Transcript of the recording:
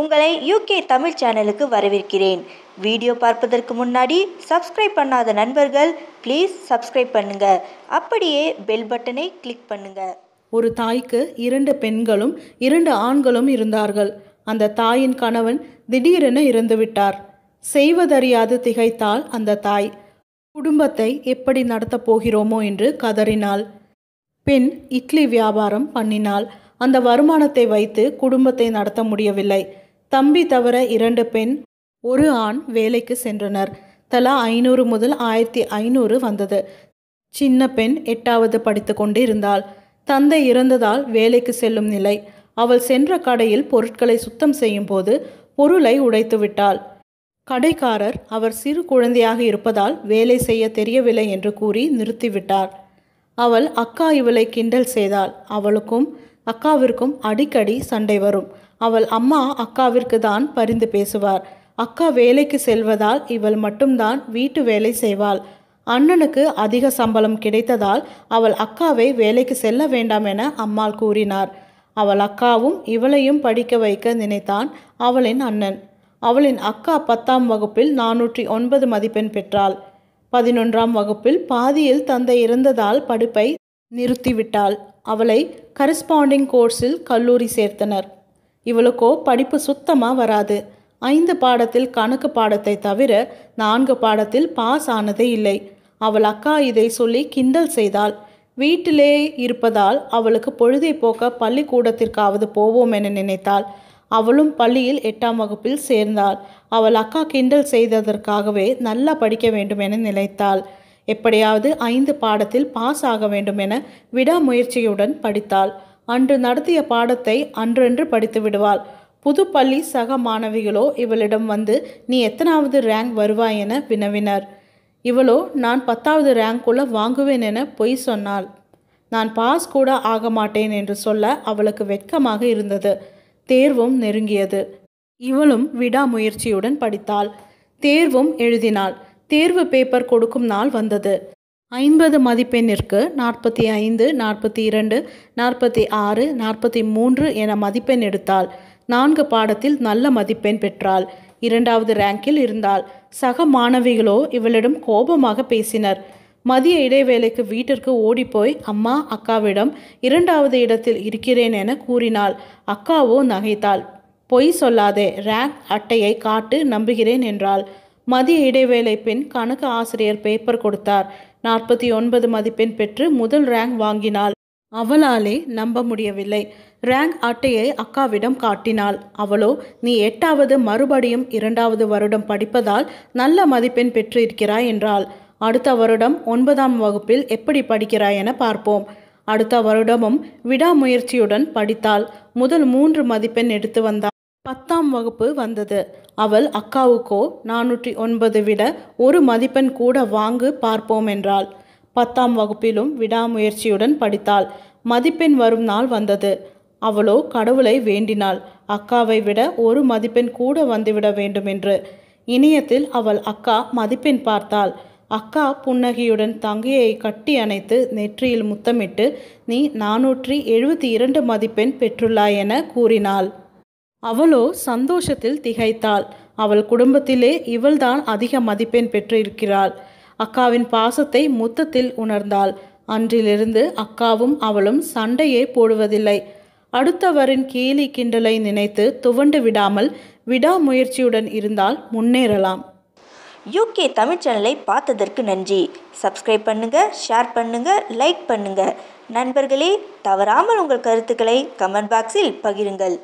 உங்களை யூகே தமிழ் சேனலுக்கு வரவேற்கிறேன். வீடியோ பார்ப்பதற்கு முன்னாடி சப்ஸ்கிரைப் பண்ணாத நண்பர்கள் ப்ளீஸ் சப்ஸ்கிரைப் பண்ணுங்க. அப்படியே பெல் பட்டனை கிளிக் பண்ணுங்க. ஒரு தாய்க்கு இரண்டு பெண்களும் இரண்டு ஆண்களும் இருந்தார்கள். அந்த தாயின் கணவன் திடீரென இறந்துவிட்டார் செய்வதறியாது திகைத்தாள் அந்த தாய். குடும்பத்தை எப்படி நடத்தப் போகிறோமோ என்று கதறினாள். பெண் இட்லி வியாபாரம் பண்ணினாள். அந்த வருமானத்தை வைத்து குடும்பத்தை நடத்த முடியவில்லை. தம்பி தவிர இரண்டு பெண் ஒரு ஆண் வேலைக்கு சென்றனர். தலா ஐநூறு முதல் ஆயிரத்தி ஐநூறு வந்தது. சின்ன பெண் எட்டாவது படித்து கொண்டிருந்தாள். தந்தை இறந்ததால் வேலைக்கு செல்லும் நிலை. அவள் சென்ற கடையில் பொருட்களை சுத்தம் செய்யும் போது பொருளை உடைத்து விட்டாள். கடைக்காரர் அவர் சிறு குழந்தையாக இருப்பதால் வேலை செய்ய தெரியவில்லை என்று கூறி நிறுத்திவிட்டார் அவள் அக்கா இவளை கிண்டல் செய்தாள். அவளுக்கும் அக்காவிற்கும் அடிக்கடி சண்டை வரும். அவள் அம்மா அக்காவிற்கு தான் பரிந்து பேசுவார். அக்கா வேலைக்கு செல்வதால் இவள் மட்டும்தான் வீட்டு வேலை செய்வாள். அண்ணனுக்கு அதிக சம்பளம் கிடைத்ததால் அவள் அக்காவை வேலைக்கு செல்ல வேண்டாம் என அம்மாள் கூறினார். அவள் அக்காவும் இவளையும் படிக்க வைக்க நினைத்தான் அவளின் அண்ணன். அவளின் அக்கா பத்தாம் வகுப்பில் நானூற்றி ஒன்பது மதிப்பெண் பெற்றாள். பதினொன்றாம் வகுப்பில் பாதியில் தந்தை இறந்ததால் படிப்பை நிறுத்திவிட்டாள். அவளை கரஸ்பாண்டிங் கோர்ஸில் கல்லூரி சேர்த்தனர். இவளுக்கோ படிப்பு சுத்தமாக வராது. ஐந்து பாடத்தில் கணக்கு பாடத்தை தவிர நான்கு பாடத்தில் பாஸ் ஆனதே இல்லை. அவள் அக்கா இதை சொல்லி கிண்டல் செய்தாள். வீட்டிலே இருப்பதால் அவளுக்கு பொழுதை போக்க பள்ளிக்கூடத்திற்காவது போவோம் என நினைத்தாள். அவளும் பள்ளியில் எட்டாம் வகுப்பில் சேர்ந்தாள். அவள் அக்கா கிண்டல் செய்ததற்காகவே நல்லா படிக்க வேண்டும் என நினைத்தாள். எப்படியாவது ஐந்து பாடத்தில் பாஸ் ஆக வேண்டும் என விடாமுயற்சியுடன் படித்தாள். அன்று நடத்திய பாடத்தை அன்றென்று படித்து விடுவாள். புது பள்ளி சக மாணவிகளோ இவளிடம் வந்து நீ எத்தனாவது ரேங்க் வருவாய் என வினவினர். இவளோ நான் பத்தாவது ரேங்க்குள்ள வாங்குவேன் என பொய் சொன்னாள். நான் பாஸ் கூட ஆக மாட்டேன் என்று சொல்ல அவளுக்கு வெட்கமாக இருந்தது. தேர்வும் நெருங்கியது. இவளும் விடாமுயற்சியுடன் படித்தாள். தேர்வும் எழுதினாள். தேர்வு பேப்பர் கொடுக்கும் நாள் வந்தது. ஐம்பது மதிப்பெண்ணிற்கு நாற்பத்தி ஐந்து நாற்பத்தி இரண்டு நாற்பத்தி ஆறு நாற்பத்தி மூன்று என மதிப்பெண் எடுத்தாள். நான்கு பாடத்தில் நல்ல மதிப்பெண் பெற்றாள். இரண்டாவது ரேங்கில் இருந்தாள். சக மாணவிகளோ இவளிடம் கோபமாக பேசினர். மதிய இடைவேளைக்கு வீட்டிற்கு ஓடிப்போய் அம்மா அக்காவிடம் இரண்டாவது இடத்தில் இருக்கிறேன் என கூறினாள். அக்காவோ நகைத்தாள். பொய் சொல்லாதே ரேங்க் அட்டையை காட்டு நம்புகிறேன் என்றாள். மதிய இடைவேளை பின் கணக்கு ஆசிரியர் பேப்பர் கொடுத்தார். நாற்பத்தி ஒன்பது மதிப்பெண் பெற்று முதல் ரேங்க் வாங்கினாள். அவளாலே நம்ப முடியவில்லை. ரேங்க் அட்டையை அக்காவிடம் காட்டினாள். அவளோ நீ எட்டாவது மறுபடியும் இரண்டாவது வருடம் படிப்பதால் நல்ல மதிப்பெண் பெற்றிருக்கிறாய் என்றாள். அடுத்த வருடம் ஒன்பதாம் வகுப்பில் எப்படி படிக்கிறாய் என பார்ப்போம். அடுத்த வருடமும் விடாமுயற்சியுடன் படித்தாள். முதல் மூன்று மதிப்பெண் எடுத்து வந்தாள். பத்தாம் வகுப்பு வந்தது. அவள் அக்காவுக்கோ நானூற்றி ஒன்பது விட ஒரு மதிப்பெண் கூட வாங்கு பார்ப்போம் என்றாள். பத்தாம் வகுப்பிலும் விடாமுயற்சியுடன் படித்தாள். மதிப்பெண் வரும் நாள் வந்தது. அவளோ கடவுளை வேண்டினாள். அக்காவை விட ஒரு மதிப்பெண் கூட வந்துவிட வேண்டும் என்று. இணையத்தில் அவள் அக்கா மதிப்பெண் பார்த்தாள். அக்கா புன்னகையுடன் தங்கையை கட்டி அணைத்து நெற்றியில் முத்தமிட்டு நீ நானூற்றி எழுபத்தி இரண்டு மதிப்பெண் பெற்றுள்ளாய் என கூறினாள். அவளோ சந்தோஷத்தில் திகைத்தாள். அவள் குடும்பத்திலே இவள்தான் அதிக மதிப்பெண் பெற்றிருக்கிறாள். அக்காவின் பாசத்தை முத்தத்தில் உணர்ந்தாள். அன்றிலிருந்து அக்காவும் அவளும் சண்டையே போடுவதில்லை. அடுத்தவரின் கேலி கிண்டலை நினைத்து துவண்டு விடாமல் விடாமுயற்சியுடன் இருந்தால் முன்னேறலாம். யூகே தமிழ் சேனலை பார்த்ததற்கு நன்றி. சப்ஸ்கிரைப் பண்ணுங்க ஷேர் பண்ணுங்க லைக் பண்ணுங்க. நண்பர்களே தவறாமல் உங்கள் கருத்துக்களை கமெண்ட் பாக்ஸில் பகிருங்கள்.